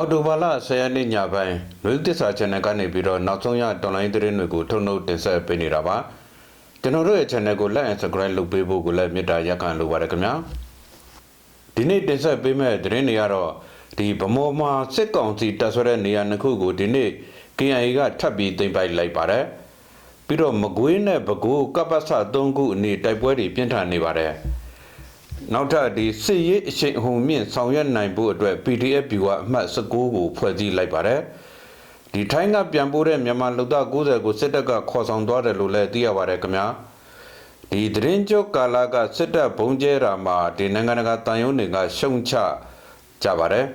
အော်တိုဘာလ10ရက်နေ့ညပိုင်းလူသစ္စာ channel ကနေပြီးတော့နောက်ဆုံးရ online သတင်းတွေကိုထုတ်နှုတ်တင်ဆက်ပေးနေတာပါကျွန်တော်တို့ရဲ့ channel ကို like and subscribe လုပ်ပေးဖို့ကိုလည်းမေတ္တာရက်ခံလိုပါတယ်ခင်ဗျာဒီနေ့တင်ဆက်ပေးမယ့်သတင်းတွေကတော့ဒီဗမော်မှာစစ်ကောင်စီတပ်ဆွဲတဲ့နေရာနှစ်ခုကိုဒီနေ့ KIA ကထပ်ပြီးသိမ်းပိုက်လိုက်ပါတယ်ပြီးတော့မကွေးနဲ့ပဲခူးကပ္ပစ3ခုအနေတိုက်ပွဲတွေပြင်းထန်နေပါတယ် နောက်ထပ်ဒီစစ်ရေးအချိန်အဟုန်မြင့်ဆောင်ရွက်နိုင်ဖို့အတွက် PDF view ကအမှတ်19ကိုဖွဲ့စည်းလိုက်ပါတယ်။ဒီထိုင်းကပြန်ပို့တဲ့မြန်မာလူသား90ကိုစစ်တပ်ကခေါ်ဆောင်သွားတယ်လို့လည်းသိရပါတယ်ခင်ဗျာ။ဒီသတင်းကြောကာလာကစစ်တပ်ဘုံကျဲတာမှာဒီနိုင်ငံတကာတန်ယုံတွေကရှုံချကြပါတယ်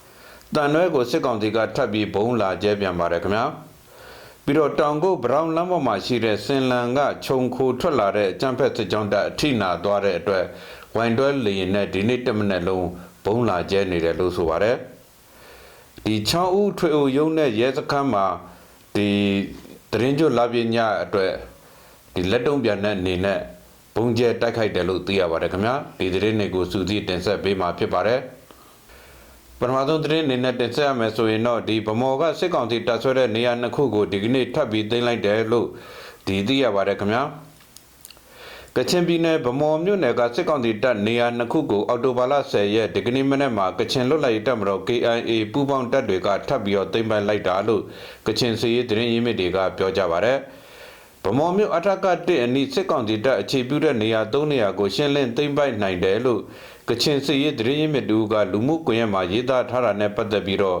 ။တန်ရွဲကိုစစ်ကောင်စီကထပ်ပြီးဘုံလာကျဲပြန်ပါတယ်ခင်ဗျာ။ပြီးတော့တောင်ကုတ်ဘရောင်းလမ်းပေါ်မှာရှိတဲ့စင်လန်ကခြုံခိုထွက်လာတဲ့အကြမ်းဖက်စစ်ကြောင်းတပ်အထိနာသွားတဲ့အတွက် ဝိုင်တွဲလေရင်နဲ့ဒီနေ့တစ်မိနစ်လုံးဘုံလာကျဲနေတယ်လို့ဆိုပါတယ်ဒီ6ဦးထွေအိုရုံးနဲ့ရဲစခန်းမှာဒီတရင်ကျွလာပြညအတွက်ဒီလက်တုံးပြန်တဲ့အနေနဲ့ဘုံကျဲတိုက်ခိုက်တယ်လို့သိရပါတယ်ခင်ဗျာဒီသတင်းတွေကိုစူးစီးတင်ဆက်ပေးမှာဖြစ်ပါတယ်ပထမဆုံးသတင်းအနေနဲ့တင်ဆက်ရမယ်ဆိုရင်တော့ဒီဗမော်ကစစ်ကောင်စီတပ်ဆွဲတဲ့နေရာနှစ်ခုကိုဒီကနေ့ထပ်ပြီးသိမ်းလိုက်တယ်လို့ဒီသိရပါတယ်ခင်ဗျာ ကချင်ပြည်နယ်ဗမော်မြို့နယ်ကစစ်ကောင်စီတပ်နေရာနှစ်ခုကိုအော်တိုဘာလ10ရက်ဒီကနေ့မနေ့မှာကချင်လွတ်လပ်ရေးတပ်မတော် KIA ပူးပေါင်းတပ်တွေကထပ်ပြီးတော့သိမ်းပိုက်လိုက်တာလို့ကချင်စီရေးသတင်းရင်းမြစ်တွေကပြောကြပါတယ်ဗမော်မြို့အထက်ကတစ်အနီးစစ်ကောင်စီတပ်အခြေပြုတဲ့နေရာ၃နေရာကိုရှင်းလင်းသိမ်းပိုက်နိုင်တယ်လို့ကချင်စီရေးသတင်းရင်းမြစ်တူကလူမှုကွန်ရက်မှာရေးသားထားတာနဲ့ပတ်သက်ပြီးတော့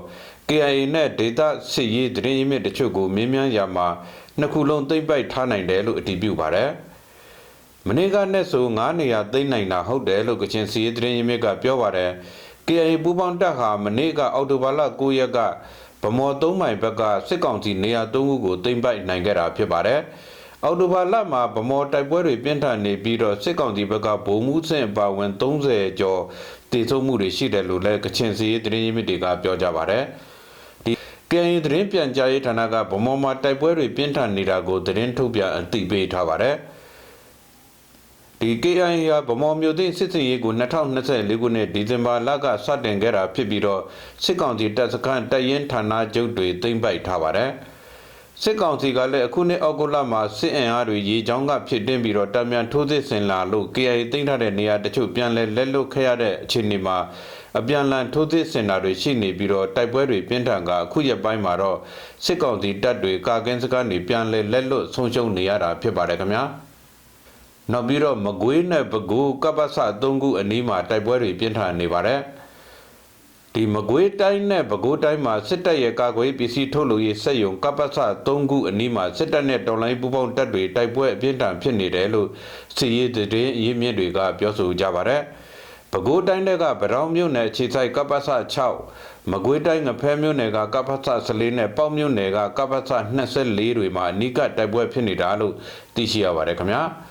KIA နဲ့ဒေတာစစ်ရေးသတင်းရင်းမြစ်တချို့ကိုမင်းမြန်းရာမှာနှစ်ခုလုံးသိမ်းပိုက်ထားနိုင်တယ်လို့အတည်ပြုပါတယ်။ မနေ့ကနဲ့ဆို9နေရာသိမ်းနိုင်တာဟုတ်တယ်လို့ကချင်စီရေးသတင်းရင်းမြစ်ကပြောပါတယ်။ KIA ပူးပေါင်းတပ်ဟာမနေ့ကအောက်တိုဘာလ9ရက်ကဗမော်3မိုင်ဘက်ကစစ်ကောင်စီနေရာ3ခုကိုသိမ်းပိုက်နိုင်ခဲ့တာဖြစ်ပါတယ်။အောက်တိုဘာလမှာဗမော်တိုက်ပွဲတွေပြင်းထန်နေပြီးတော့စစ်ကောင်စီဘက်ကဗိုလ်မှူးဆင့်အပါဝင်30ကျော်တည်ဆုံမှုတွေရှိတယ်လို့လည်းကချင်စီရေးသတင်းရင်းမြစ်တွေကပြောကြပါတယ်။ဒီ KIA သတင်းပြန်ကြားရေးဌာနကဗမော်မှာတိုက်ပွဲတွေပြင်းထန်နေတာကိုသတင်းထုတ်ပြန်အသိပေးထားပါတယ်။ ဒီ KIA ဟာဗမော်မျိုးသိန်းစစ်စင်ရေးကို2024ခုနှစ်ဒီဇင်ဘာလကစတင်ခဲ့တာဖြစ်ပြီးတော့စစ်ကောင်စီတပ်စခန်းတပ်ရင်းဌာနချုပ်တွေသိမ်းပိုက်ထားပါတယ်။စစ်ကောင်စီကလည်းအခုနှစ်အောက်တိုဘာမှာစစ်အင်အားတွေရေချောင်းကဖြစ်တင်ပြီးတော့တမြန်ထိုးစစ်ဆင်လာလို့ KIA သိမ်းထားတဲ့နေရာတချို့ပြန်လဲလက်လွတ်ခဲ့ရတဲ့အခြေအနေမှာအပြန်လန်ထိုးစစ်ဆင်တာတွေရှိနေပြီးတော့တိုက်ပွဲတွေပြင်းထန်ကအခုရက်ပိုင်းမှာတော့စစ်ကောင်စီတပ်တွေကာကင်းစကားနေပြန်လဲလက်လွတ်ဆုံးရှုံးနေရတာဖြစ်ပါတယ်ခင်ဗျာ။ နောက်ပြီးတော့မကွေးနဲ့ပဲခူးကပ္ပစ3ခုအနီးမှာတိုက်ပွဲတွေပြင်းထန်နေပါတယ်ဒီမကွေးတိုင်းနဲ့ပဲခူးတိုင်းမှာစစ်တပ်ရဲ့ကာကွယ်ပစ္စည်းထုတ်လုပ်ရေးစက်ရုံကပ္ပစ3ခုအနီးမှာစစ်တပ်နဲ့တော်လိုင်းပူးပေါင်းတပ်တွေတိုက်ပွဲအပြင်းထန်ဖြစ်နေတယ်လို့စီရေးသတင်းအရင်းမြစ်တွေကပြောဆိုကြပါတယ်ပဲခူးတိုင်းကဗရောင်းမြို့နယ်ခြေဆိုင်ကပ္ပစ6မကွေးတိုင်းငဖဲမြို့နယ်ကကပ္ပစ14နဲ့ပေါ့မြို့နယ်ကကပ္ပစ24တွေမှာအနီးကတိုက်ပွဲဖြစ်နေတာလို့သိရှိရပါတယ်ခင်ဗျာ။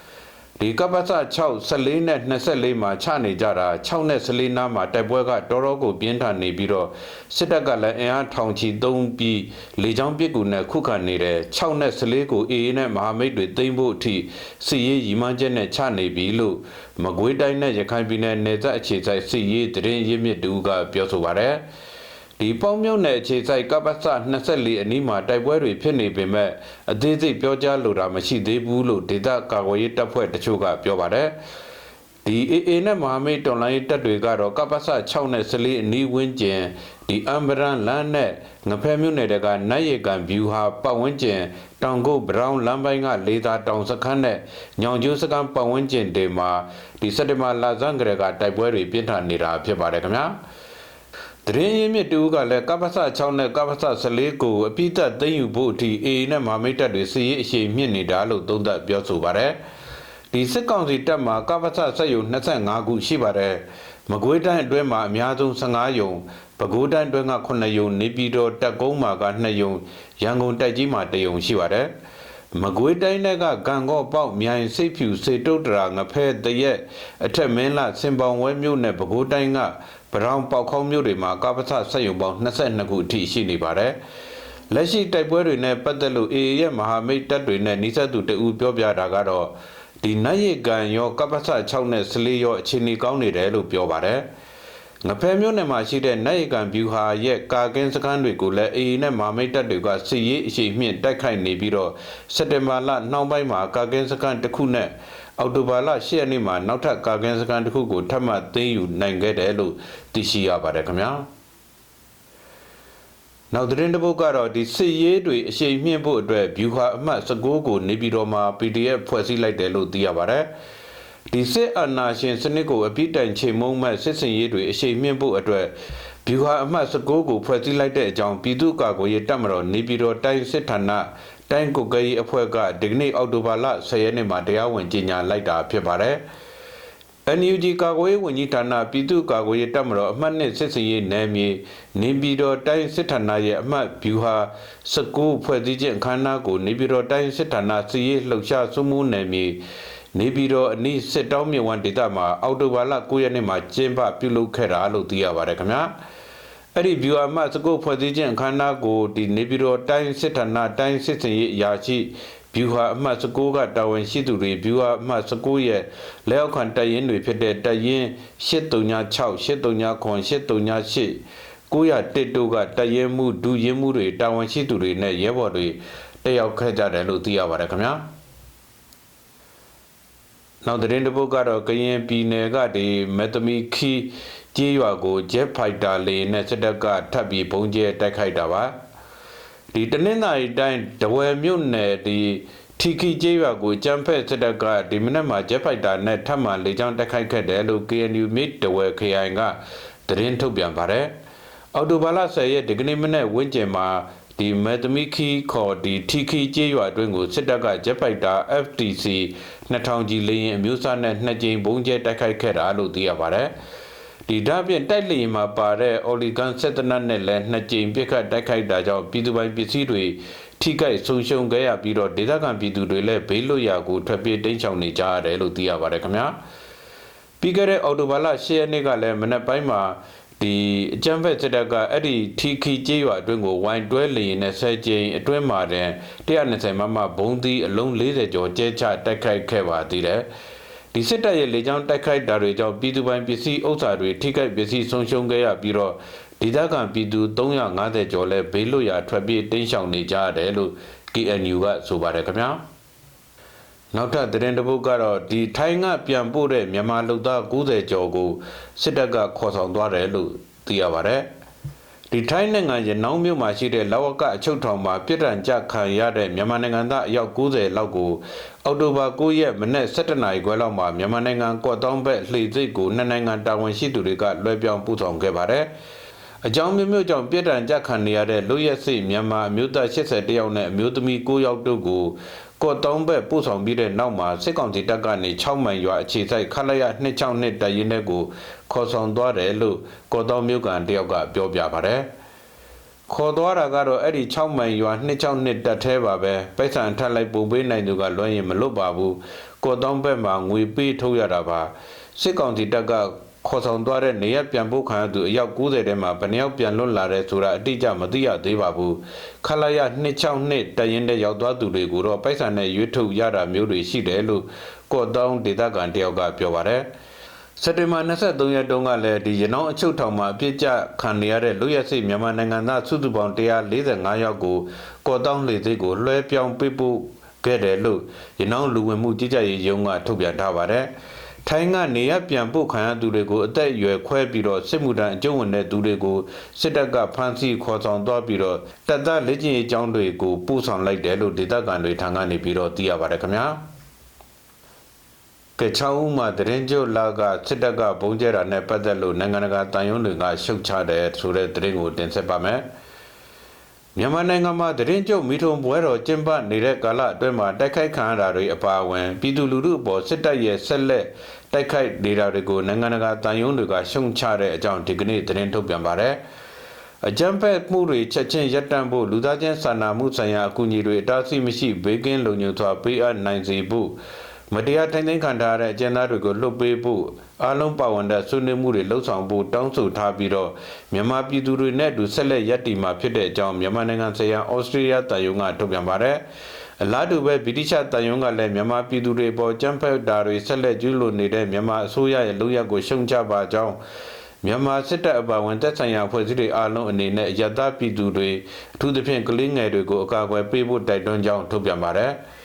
ဒီကပ္ပစ6 14နဲ့24မှာချနေကြတာ6နဲ့14နားမှာတိုက်ပွဲကတော်တော်ကိုပြင်းထန်နေပြီးတော့စစ်တပ်ကလည်းအင်အားထောင်ချီသုံးပြီးလေကြောင်းပစ်ကူနဲ့ခုခံနေတယ်6နဲ့14ကိုအေအေနဲ့မဟာမိတ်တွေသိမ်းဖို့အထိစီရေးရီမန်းချက်နဲ့ချနေပြီလို့မကွေးတိုင်းနဲ့ရခိုင်ပြည်နယ်နယ်စပ်အခြေစိုက်စီရေးတရင်ရင်းမြစ်တူကပြောဆိုပါတယ်။ ဒီပေါင်းမြုံနယ်အခြေဆိုင်ကပ္ပစ24အနီးမှာတိုက်ပွဲတွေဖြစ်နေပေမဲ့အသေးစိတ်ပြောကြားလိုတာမရှိသေးဘူးလို့ဒေသကာကွယ်ရေးတပ်ဖွဲ့တချို့ကပြောပါတယ်ဒီ AA နဲ့မဟာမိတ်တော်လိုင်းတပ်တွေကတော့ကပ္ပစ6နဲ့14အနီးဝန်းကျင်ဒီအမ်ဘရန်လမ်းနဲ့ငဖဲမြို့နယ်တွေကနတ်ရကန်ဗျူဟာပတ်ဝန်းကျင်တောင်ကုတ်ဘရောင်းလမ်းပိုင်းကလေသာတောင်စခန်းနဲ့ညောင်ကျိုးစခန်းပတ်ဝန်းကျင်တွေမှာဒီစက်တဘာလာဇန်ကရကတိုက်ပွဲတွေပြင်းထန်နေတာဖြစ်ပါတယ်ခင်ဗျာ တရင်ရင်းမြစ်တူကလည်းကပ္ပစ6နဲ့ကပ္ပစ14ကိုအပိသက်သိမ်းယူဖို့အထိအေအေနဲ့မဟာမိတ်တပ်တွေစီရေးအရှိန်မြင့်နေတာလို့သုံးသပ်ပြောဆိုပါတယ်။ဒီစစ်ကောင်စီတပ်မှာကပ္ပစဆက်ယူ25ခုရှိပါတယ်။မကွေးတိုင်းအတွင်းမှာအများဆုံး15ယုံပဲခူးတိုင်းအတွင်းက9ယုံနေပြည်တော်တပ်ကုန်းမှာက2ယုံရန်ကုန်တိုက်ကြီးမှာ1ယုံရှိပါတယ်။မကွေးတိုင်းကဂံကော့ပေါက်မြိုင်စိတ်ဖြူစေတုတ်တရာငဖဲတရက်အထက်မင်းလစင်ပောင်ဝဲမြို့နယ်ပဲခူးတိုင်းက ဗရောင်ပေါခေါင်းမြို့တွေမှာကပ္ပစဆက်ယုံပေါင်း22ခုအထိရှိနေပါတယ်။လက်ရှိတိုက်ပွဲတွေနဲ့ပတ်သက်လို့ AA ရဲ့မဟာမိတ်တပ်တွေနဲ့နှိစက်သူတအူပြောပြတာကတော့ဒီနတ်ရည်ကန်ရောကပ္ပစ6နဲ့14ရောအခြေအနေကောင်းနေတယ်လို့ပြောပါတယ်။ငဖဲမျိုးနယ်မှာရှိတဲ့နိုင်ရကန်ဗျူဟာရဲ့ကာကင်းစခန်းတွေကိုလည်းအေအေနဲ့မာမိတ်တပ်တွေကစစ်ရေးအရှိန်မြင့်တိုက်ခိုက်နေပြီးတော့စက်တင်ဘာလနှောင်းပိုင်းမှာကာကင်းစခန်းတစ်ခုနဲ့ အောက်တိုဘာလ10ရက်နေ့မှာနောက်ထပ်ကာကင်းစခန်းတစ်ခုကိုထပ်မံသိမ်းယူနိုင်ခဲ့တယ်လို့သိရှိရပါတယ်ခင်ဗျာနောက်သတင်းတစ်ပုဒ်ကတော့ဒီစစ်ရေးတွေအရှိန်မြင့်ဖို့အတွက်ဗျူဟာအမှတ်19ကိုနေပြည်တော်မှာ PDF ဖွဲ့စည်းလိုက်တယ်လို့သိရပါတယ်ဒီစစ်အာဏာရှင်စနစ်ကိုအပြစ်တိုင်ချိန်မုံမဲ့စစ်စင်ရေးတွေအရှိန်မြင့်ဖို့အတွက်ဗျူဟာအမှတ်19ကိုဖွဲ့စည်းလိုက်တဲ့အကြောင်းပြည်သူ့ကာကွယ်ရေးတပ်မတော်နေပြည်တော်တိုင်းစစ်ဌာန တိုင်းကုကရေးအဖွဲ့ကဒီကနေ့အောက်တိုဘာလ10ရက်နေ့မှာတရားဝင်ကြေညာလိုက်တာဖြစ်ပါတယ်။ NUG ကာကွယ်ရေးဝန်ကြီးဌာနပြည်သူ့ကာကွယ်ရေးတပ်မတော်အမှတ်နှစ်စစ်စင်ရေးနယ်မြေနေပြည်တော်တိုင်းစစ်ဌာနရဲ့အမှတ်ဗျူဟာ19ဖွဲ့စည်းခြင်းအခမ်းအနားကိုနေပြည်တော်တိုင်းစစ်ဌာနစီရေးလှုပ်ရှားစုမှုနယ်မြေနေပြည်တော်အနီးစစ်တောင်းမြဝဒေသမှာအောက်တိုဘာလ9ရက်နေ့မှာကျင်းပပြုလုပ်ခဲ့တာလို့သိရပါတယ်ခင်ဗျာ အဲ့ဒီ viewer မှစကုတ်ဖွဲ့စည်းခြင်းအခမ်းအနားကိုဒီနေပြည်တော်တိုင်းစစ်ဌာနတိုင်းစစ်စင်ရေးအရာရှိဗျူဟာအမှတ်19ကတာဝန်ရှိသူတွေဗျူဟာအမှတ်19ရဲ့လက်အောက်ခံတပ်ရင်းတွေဖြစ်တဲ့တပ်ရင်း836 839 838 901တို့ကတပ်ရင်းမှုဒူရင်းမှုတွေတာဝန်ရှိသူတွေနဲ့ရဲဘော်တွေတက်ရောက်ခဲ့ကြတယ်လို့သိရပါတယ်ခင်ဗျာနောက်သတင်းတစ်ပုဒ်ကတော့ကရင်ပြည်နယ်ကဒီမက်သမီခီ ကြေးရွာကိုဂျက်ဖိုက်တာလေနဲ့စစ်တပ်ကထပ်ပြီးပုံကျဲတိုက်ခိုက်တာပါဒီတနင်္သာရီတိုင်းဒဝယ်မြို့နယ်ဒီထီခီကျေးရွာကိုကြမ်းဖက်စစ်တပ်ကဒီမနက်မှာဂျက်ဖိုက်တာနဲ့ထပ်မံလေကြောင်းတိုက်ခိုက်ခဲ့တယ်လို့ KNU မြစ်ဒဝယ်ခရိုင်ကသတင်းထုတ်ပြန်ပါတယ်။အော်တိုဘာလ10ရက်ဒီကနေ့မနေ့ဝင်းကျင်မှာဒီမက်သမီခီခေါ်ဒီထီခီကျေးရွာအတွင်းကိုစစ်တပ်ကဂျက်ဖိုက်တာ FTC 2000ကြီးလေရင်အမျိုးအစားနဲ့နှစ်ကြိမ်ဘုံကျဲတိုက်ခိုက်ခဲ့တာလို့သိရပါတယ်။ ဒီဒါပြင်တိုက်လီမှာပါတဲ့အော်လီဂန်ဆက်တနတ်နဲ့လည်းနှစ်ကြိမ်ပြစ်ခတ်တိုက်ခိုက်တာကြောင့်ပြည်သူပိုင်ပစ္စည်းတွေထိခိုက်ဆုံးရှုံးခဲ့ရပြီးတော့ဒေသခံပြည်သူတွေလည်းဘေးလွတ်ရာကိုထွက်ပြေးတိမ်းရှောင်နေကြရတယ်လို့သိရပါတယ်ခင်ဗျာပြီးခဲ့တဲ့အော်တိုဘာလ10ရက်နေ့ကလည်းမနက်ပိုင်းမှာဒီအကြမ်းဖက်စစ်တပ်ကအဲ့ဒီထီခီကျေးရွာအတွင်းကိုဝိုင်းတွဲလျင်နဲ့ဆဲကျင်းအတွင်းမှာတဲ့120မမဘုံသီးအလုံး40ကျော်ကျဲချတိုက်ခိုက်ခဲ့ပါသေးတယ် ဒီစစ်တပ်ရဲ့လေကြောင်းတိုက်ခိုက်တာတွေကြောင့်ပြည်သူပိုင်ပစ္စည်းဥစ္စာတွေထိခိုက်ပစ္စည်းဆုံးရှုံးခဲ့ရပြီးတော့ဒေသခံပြည်သူ350ကျော်လဲဘေးလွတ်ရာထွက်ပြေးတိမ်းရှောင်နေကြရတယ်လို့ KNU ကဆိုပါတယ်ခင်ဗျာနောက်ထပ်သတင်းတစ်ပုဒ်ကတော့ဒီထိုင်းကပြန်ပို့တဲ့မြန်မာလူသား90ကျော်ကိုစစ်တပ်ကခေါ်ဆောင်သွားတယ်လို့သိရပါတယ် ဒီထိုင်းနိုင်ငံရနောင်းမြို့မှာရှိတဲ့လဝကအချုပ်ထောင်မှာပြစ်ဒဏ်ကြခံရတဲ့မြန်မာနိုင်ငံသားအယောက်90လောက်ကိုအောက်တိုဘာ9ရက်မနေ့17နာရီခွဲလောက်မှာမြန်မာနိုင်ငံကော့တောင်းဘက်လှေစိတ်ကိုနှစ်နိုင်ငံတာဝန်ရှိသူတွေကလွှဲပြောင်းပို့ဆောင်ခဲ့ပါတယ်။အကြောင်းမျိုးမျိုးကြောင့်ပြစ်ဒဏ်ကြခံနေရတဲ့လူရက်စိမြန်မာအမျိုးသား80ယောက်နဲ့အမျိုးသမီး9ယောက်တို့ကို ကော့တောင်းဘက်ပို့ဆောင်ပြီးတဲ့နောက်မှာစစ်ကောင်စီတပ်ကနေ6မိုင်ရွာအခြေစိုက်ခလာရ262တပ်ရင်းတဲ့ကိုခေါ်ဆောင်သွားတယ်လို့ကော့တောင်းမြို့ကန်တယောက်ကပြောပြပါတယ်။ခေါ်သွားတာကတော့အဲ့ဒီ6မိုင်ရွာ262တက်သေးပါပဲပိုက်ဆံထပ်လိုက်ပုံပေးနိုင်သူကလွှမ်းရင်မလွတ်ပါဘူးကော်တောင်းဘက်မှာငွေပေးထုတ်ရတာပါစစ်ကောင်စီတပ်က ခေါ်ဆောင်သွားတဲ့နေရပြန်ဖို့ခံရသူအယောက်90ထဲမှာဘယ်နှယောက်ပြန်လွတ်လာတဲ့ဆိုတာအတိအကျမသိရသေးပါဘူးခလာရ262တရင်တဲ့ရောက်သွားသူတွေကိုတော့ပိုက်ဆံနဲ့ရွေးထုတ်ရတာမျိုးတွေရှိတယ်လို့ကော့တောင်းဒေသခံတယောက်ကပြောပါတယ်စက်တင်ဘာ23ရက်တုန်းကလည်းဒီရနောင်းအချုပ်ထောင်မှာအပြစ်ကျခံနေရတဲ့လူရက်စိမြန်မာနိုင်ငံသားစုစုပေါင်း145ယောက်ကိုကော်တောင်းလေစိတ်ကိုလွှဲပြောင်းပေးပို့ခဲ့တယ်လို့ရနောင်းလူဝင်မှုကြီးကြပ်ရေးရုံးကထုတ်ပြန်ထားပါတယ်။ ထိုင်းကနေရပြန်ပို့ခံရသူတွေကိုအသက်အရွယ်ခွဲပြီးတော့စစ်မှုထမ်းအကျုံးဝင်တဲ့သူတွေကိုစစ်တပ်ကဖမ်းဆီးခေါ်ဆောင်သွားပြီးတော့တပ်သားလက်ကျင်ရေးအကြောင်းတွေကိုပို့ဆောင်လိုက်တယ်လို့ဒေသခံတွေထံကနေပြီးတော့သိရပါတယ်ခင်ဗျာကချောင်းဦးမှာတရင်ကျုပ်လာကစစ်တပ်ကဘုံကျဲတာနဲ့ပတ်သက်လို့နိုင်ငံတကာတန်ယုံတွေကရှုတ်ချတယ်ဆိုတဲ့တရင်ကိုတင်ဆက်ပါမယ်။ မြန်မာနိုင်ငံမှာတရင်ကျုပ်မိထုံပွဲတော်ကျင်းပနေတဲ့ကာလအတွင်းမှာတိုက်ခိုက်ခံရတာတွေအပါအဝင်ပြည်သူလူထုအပေါ်စစ်တပ်ရဲ့ဆက်လက်တိုက်ခိုက်နေတာတွေကိုနိုင်ငံတကာတန်ယုံတွေကရှုံချတဲ့အကြောင်းဒီကနေ့သတင်းထုတ်ပြန်ပါတယ်။အကြမ်းဖက်မှုတွေချက်ချင်းရပ်တန့်ဖို့လူသားချင်းစာနာမှုဆိုင်ရာအကူအညီတွေအတားအဆီးမရှိဘေးကင်းလုံခြုံစွာပေးအပ်နိုင်စေဖို့ မတရားထိန်းသိမ်းခံထားရတဲ့အကျဉ်းသားတွေကိုလွတ်ပေးဖို့အားလုံးပါဝင်တဲ့ဆွေးနွေးမှုတွေလှုပ်ဆောင်ဖို့တောင်းဆိုထားပြီးတော့မြန်မာပြည်သူတွေနဲ့အတူဆက်လက်ရပ်တည်မှာဖြစ်တဲ့အကြောင်းမြန်မာနိုင်ငံဆိုင်ရာဩစတြေးလျတာယုံကထုတ်ပြန်ပါတယ်အလားတူပဲဗြိတိရှတန်ယုံကလည်းမြန်မာပြည်သူတွေပေါ်ကြမ်းဖက်တာတွေဆက်လက်ကျူးလွန်နေတဲ့မြန်မာအစိုးရရဲ့လုပ်ရက်ကိုရှုံချပါကြောင်းမြန်မာစစ်တပ်အပါအဝင်တပ်ဆိုင်ရာဖွဲ့စည်းတွေအားလုံးအနေနဲ့ရတပြည်သူတွေအထူးသဖြင့်ကလေးငယ်တွေကိုအကာအကွယ်ပေးဖို့တိုက်တွန်းကြောင်းထုတ်ပြန်ပါတယ်။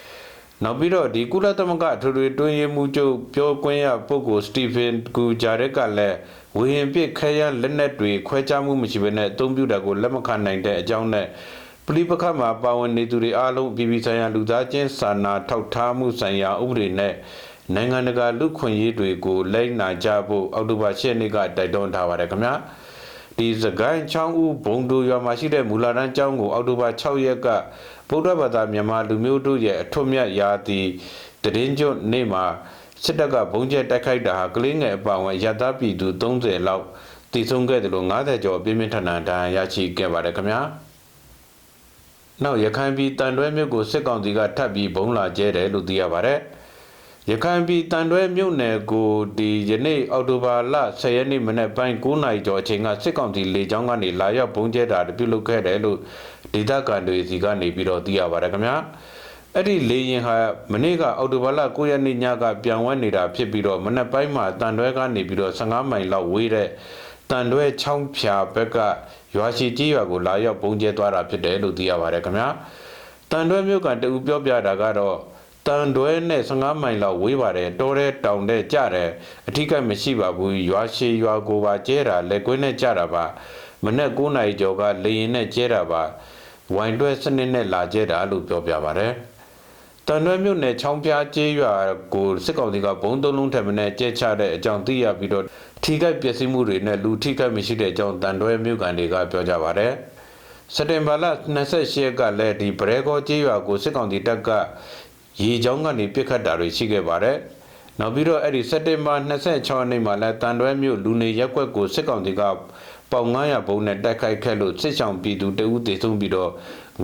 နောက်ပြီးတော့ဒီကုလသမဂ္ဂအထွေထွေတွင်းရေးမှူးချုပ်ပြောခွင့်ရပုဂ္ဂိုလ်စတီဖင်ကူဂျာရက်ကလည်းဝေဟင်ပစ်ခဲရလက်နက်တွေခွဲခြားမှုမရှိဘဲနဲ့အသုံးပြုတာကိုလက်မခံနိုင်တဲ့အကြောင်းနဲ့ပလီပခတ်မှာပါဝင်နေသူတွေအားလုံးပြည်ပဆိုင်ရာလူသားချင်းစာနာထောက်ထားမှုဆိုင်ရာဥပဒေနဲ့နိုင်ငံတကာလူခွင့်ရေးတွေကိုလိုက်နာကြဖို့အောက်တိုဘာ10ရက်နေ့ကတိုက်တွန်းထားပါတယ်ခင်ဗျာဒီစကိုင်းချောင်းဦးဘုံတို့ရွာမှာရှိတဲ့မူလာတန်းကျောင်းကိုအောက်တိုဘာ6ရက်က ဗုဒ္ဓဘာသာမြန်မာလူမျိုးတို့ရဲ့အထွတ်မြတ်ရာသီတရင်ကျွတ်နေ့မှာစစ်တပ်ကဘုံကျဲတိုက်ခိုက်တာဟာကလေးငယ်အပါအဝင်ရသပြည်သူ30လောက်တည်ဆုံးခဲ့တယ်လို့90ကျော်ပြင်းပြင်းထန်ထန်ဒဏ်ရာရရှိခဲ့ပါတယ်ခင်ဗျာနောက်ရခိုင်ပြည်တန်တွဲမြို့ကိုစစ်ကောင်စီကထပ်ပြီးဘုံလာကျဲတယ်လို့သိရပါတယ်။ရခိုင်ပြည်တန်တွဲမြို့နယ်ကိုဒီယနေ့အောက်တိုဘာလ10ရက်နေ့မနေ့ပိုင်း9နာရီကျော်အချိန်ကစစ်ကောင်စီလေကြောင်းကနေလာရောက်ဘုံကျဲတာပြုလုပ်ခဲ့တယ်လို့ ဒေသခံတွေစီကနေပြီးတော့သိရပါတယ်ခင်ဗျာ။အဲ့ဒီလေရင်ဟာမနေ့ကအောက်တိုဘာလ9ရက်နေ့ညကပြန်ဝဲနေတာဖြစ်ပြီးတော့မနေ့ပိုင်းမှာတန်တွဲကနေပြီးတော့15မိုင်လောက်ဝေးတဲ့တန်တွဲချောင်းဖြာဘက်ကရွာရှိကြီးရွာကိုလာရောက်ပုံကျဲသွားတာဖြစ်တယ်လို့သိရပါတယ်ခင်ဗျာတန်တွဲမြို့ကတူပြောပြတာကတော့တန်တွဲနဲ့15မိုင်လောက်ဝေးပါတယ်တောထဲတောင်ထဲကြတယ်အထီးကမရှိပါဘူးရွာရှိရွာကိုပါကျဲတာလက်ကွင်းနဲ့ကြတာပါမနေ့9နာရီကျော်ကလေရင်နဲ့ကျဲတာပါ ဝိုင်တွဲစနစ်နဲ့လာကျဲတာလို့ပြောပြပါတယ်တန်ရွဲမြို့နယ်ချောင်းပြားကျေးရွာကိုစစ်ကောင်စီကဘုံသုံးလုံးထပ်မံကျဲချတဲ့အကြောင်းသိရပြီးတော့ထိခိုက်ပျက်စီးမှုတွေနဲ့လူထိခိုက်မရှိတဲ့အကြောင်းတန်တွဲမြို့ကန်တွေကပြောကြပါဗျ။စက်တင်ဘာလ28ရက်ကလည်းဒီဗရဲကောကျေးရွာကိုစစ်ကောင်စီတပ်ကရေချောင်းကနေပစ်ခတ်တာတွေရှိခဲ့ပါတယ်။နောက်ပြီးတော့အဲ့ဒီစက်တင်ဘာ26ရက်နေ့မှာလည်းတန်တွဲမြို့လူနေရက်ကွက်ကိုစစ်ကောင်စီက ပေါင်900ဘုံနဲ့တိုက်ခိုက်ခဲ့လို့စစ်ဆောင်ပြည်သူတဦးသေဆုံးပြီးတော့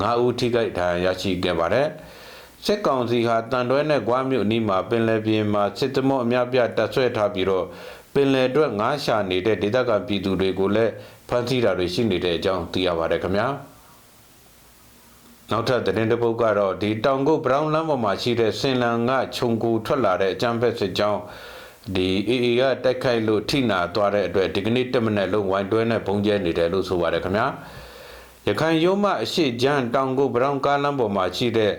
9ဦးထိခိုက်ဒဏ်ရာရရှိခဲ့ပါတယ်။စစ်ကောင်စီဟာတန်တွဲနဲ့ဂွားမြို့အနီးမှာပင်လယ်ပြင်မှာစစ်တမောအများပြတပ်ဆွဲထားပြီးတော့ပင်လယ်အတွက်ငားရှာနေတဲ့ဒေသခံပြည်သူတွေကိုလည်းဖမ်းဆီးတာတွေရှိနေတဲ့အကြောင်းသိရပါတယ်ခင်ဗျာနောက်ထပ်သတင်းတစ်ပုဒ်ကတော့ဒီတောင်ကုတ်ဘရောင်းလမ်းပေါ်မှာရှိတဲ့စင်လန်ကခြုံကူထွက်လာတဲ့အကြမ်းဖက်စစ်ကြောင်း ဒီအေအေကတိုက်ခိုက်လို့ထိနာသွားတဲ့အတွက်ဒီကနေ့တမနဲ့လုံးဝိုင်းတွဲနဲ့ပုံကျဲနေတယ်လို့ဆိုပါတယ်ခင်ဗျာရခိုင်ရုံးမအရှိကျန်းတောင်ကုတ်ဘရောင်းကားလမ်းပေါ်မှာရှိတဲ့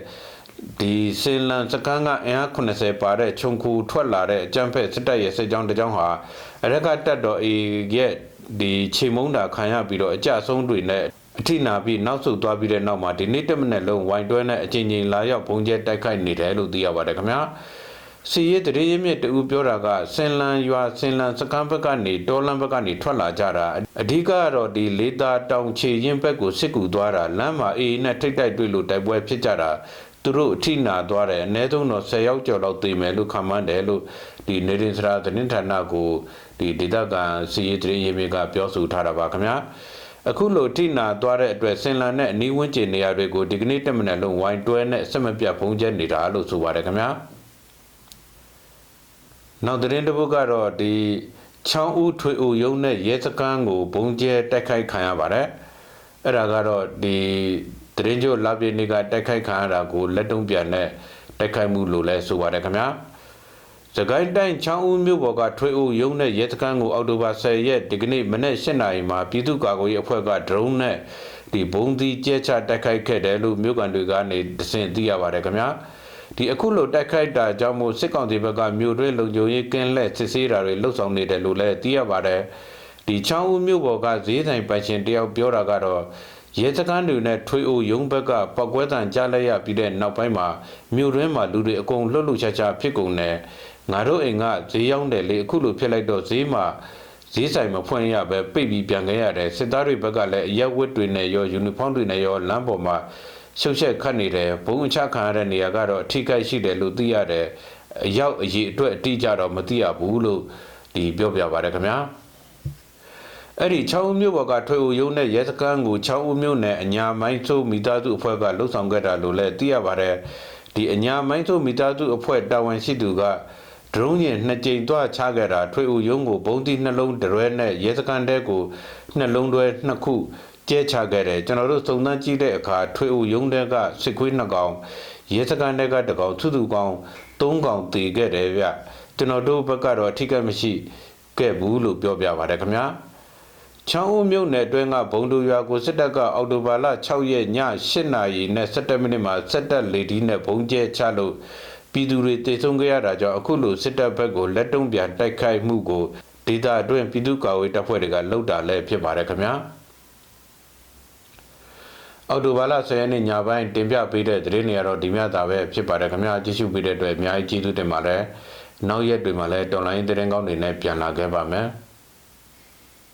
ဒီစင်လန်စကန်းကအင်အား80ပါတဲ့ခြုံခုထွက်လာတဲ့အကြမ်းဖက်စစ်တပ်ရဲ့စစ်ကြောင်းတစ်ကြောင်းဟာအရက်ကတက်တော်အေရဲ့ဒီချိန်မုံတာခံရပြီးတော့အကြဆုံးတွေနဲ့အထိနာပြီးနောက်ဆုတ်သွားပြီးတဲ့နောက်မှာဒီနေ့တမနဲ့လုံးဝိုင်းတွဲနဲ့အချင်းချင်းလာရောက်ပုံကျဲတိုက်ခိုက်နေတယ်လို့သိရပါတယ်ခင်ဗျာ စီရဲတရေရမြင့်တူပြောတာကစင်လန်ရွာစင်လန်စကန်းဘက်ကနေတောလန်ဘက်ကနေထွက်လာကြတာအဓိကကတော့ဒီလေတာတောင်ချေရင်ဘက်ကိုစစ်ကူသွားတာလမ်းမှာအေးနဲ့ထိတ်တိုက်တွေ့လို့တိုက်ပွဲဖြစ်ကြတာသူတို့အထိနာသွားတယ်အနည်းဆုံးတော့10ယောက်ကျော်လောက်သေမယ်လို့ခန့်မှန်းတယ်လို့ဒီနေရင်စရာသတင်းဌာနကိုဒီဒေသခံစီရေးတရေရေးမြကပြောဆိုထားတာပါခင်ဗျာအခုလိုထိနာသွားတဲ့အတွက်စင်လန်နဲ့အနီးဝန်းကျင်နေရာတွေကိုဒီကနေ့တက်မနယ်လုံးဝိုင်းတွဲနဲ့ဆက်မပြတ်ဖုံးကျဲနေတာလို့ဆိုပါတယ်ခင်ဗျာ နောက်သတင်းတစ်ပုဒ်ကတော့ဒီချောင်းဦးထွေဦးရုံးနဲ့ရဲစခန်းကိုဘုံကျဲတိုက်ခိုက်ခံရပါတယ်အဲ့ဒါကတော့ဒီတရင်ကျိုလာပြည်နေကတိုက်ခိုက်ခံရတာကိုလက်တုံးပြန်တဲ့တိုက်ခိုက်မှုလို့လဲဆိုပါတယ်ခင်ဗျာစကိုင်းတိုင်းချောင်းဦးမြို့ပေါ်ကထွေဦးရုံးနဲ့ရဲစခန်းကိုအောက်တိုဘာ10ရက်ဒီကနေ့မနေ့7နာရီမှာပြည်သူ့ကာကွယ်ရေးအဖွဲ့ကဒရုန်းနဲ့ဒီဘုံသီးကျဲချတိုက်ခိုက်ခဲ့တယ်လို့မြို့ကန်တွေကနေသိသိရပါတယ်ခင်ဗျာ ဒီအခုလိုတိုက်ခိုက်တာကြောင့်မို့စစ်ကောင်စီဘက်ကမြို့တွင်းလုံခြုံရေးကင်းလက်စစ်ဆေးတာတွေလှုပ်ဆောင်နေတယ်လို့လည်းသိရပါတယ်ဒီချောင်းဦးမြို့ပေါ်ကဈေးဆိုင်ပိုင်ရှင်တယောက်ပြောတာကတော့ရဲစခန်းတွေနဲ့ထွေအိုရုံးဘက်ကပောက်ကွဲတံကြားလိုက်ရပြီးတဲ့နောက်ပိုင်းမှာမြို့တွင်းမှာလူတွေအကုန်လှုပ်လှုပ်ရှားရှားဖြစ်ကုန်တယ်ငါတို့အိမ်ကဈေးရောက်တယ်လေအခုလိုဖြစ်လိုက်တော့ဈေးမှာဈေးဆိုင်မဖွင့်ရပဲပိတ်ပြီးပြန်ခဲ့ရတယ်စစ်သားတွေဘက်ကလည်းအရက်ဝတ်တွေနဲ့ရောယူနီဖောင်းတွေနဲ့ရောလမ်းပေါ်မှာ ရှုပ်ရှက်ခတ်နေတယ်ဘုံချခံရတဲ့နေရာကတော့အထိကိရှိတယ်လို့သိရတယ်အရောက်အရေးအတွက်အတိအကျတော့မသိရဘူးလို့ဒီပြောပြပါတယ်ခင်ဗျာအဲ့ဒီ6ဦးမြို့ဘော်ကထွေဦးရုံးနဲ့ရဲစခန်းကို6ဦးမြို့နယ်အညာမိုင်းဆိုးမိသားစုအဖွဲ့ကလှုပ်ဆောင်ခဲ့တာလို့လည်းသိရပါတယ်ဒီအညာမိုင်းဆိုးမိသားစုအဖွဲ့တာဝန်ရှိသူကဒရုန်းရင်နှစ်ကြိမ်သွားချခဲ့တာထွေဦးရုံးကိုဘုံတိနှလုံးတရွဲနဲ့ရဲစခန်းတဲကိုနှလုံးတွဲနှစ်ခု ကျဲချခဲ့တယ်ကျွန်တော်တို့စုံစမ်းကြည့်တဲ့အခါထွေဦးရုံးတဲကစစ်ခွေးနှစ်ကောင်ရဲစခန်းတဲကတကောင်သူသူကောင်သုံးကောင်တည်ခဲ့တယ်ဗျကျွန်တော်တို့ဘက်ကတော့အထိကမရှိခဲ့ဘူးလို့ပြောပြပါတယ်ခင်ဗျာချောင်းဦးမြို့နယ်အတွင်းကဘုံတို့ရွာကိုစစ်တပ်ကအော်တိုဘာလ6ရက်ည8နာရီနဲ့17မိနစ်မှာစစ်တပ်လေဒီနဲ့ဘုံကျဲချလို့ပြည်သူတွေတေဆုံးခဲ့ရတာကြောင့်အခုလိုစစ်တပ်ဘက်ကိုလက်တုံးပြန်တိုက်ခိုက်မှုကိုဒေသအတွင်းပြည်သူ့ကာကွယ်တပ်ဖွဲ့တွေကလှုပ်တာလည်းဖြစ်ပါတယ်ခင်ဗျာ အော်တိုဘာလ10ရက်နေ့ညပိုင်းတင်ပြပေးတဲ့သတင်းတွေကတော့ဒီမြတ်တာပဲဖြစ်ပါတယ်ခင်ဗျာကြည့်ရှုပေးတဲ့အတွက်အများကြီးကျေးဇူးတင်ပါတယ်နောက်ရက်တွေမှာလည်းတော်လိုင်းသတင်းကောင်းတွေနဲ့ပြန်လာခဲ့ပါမယ်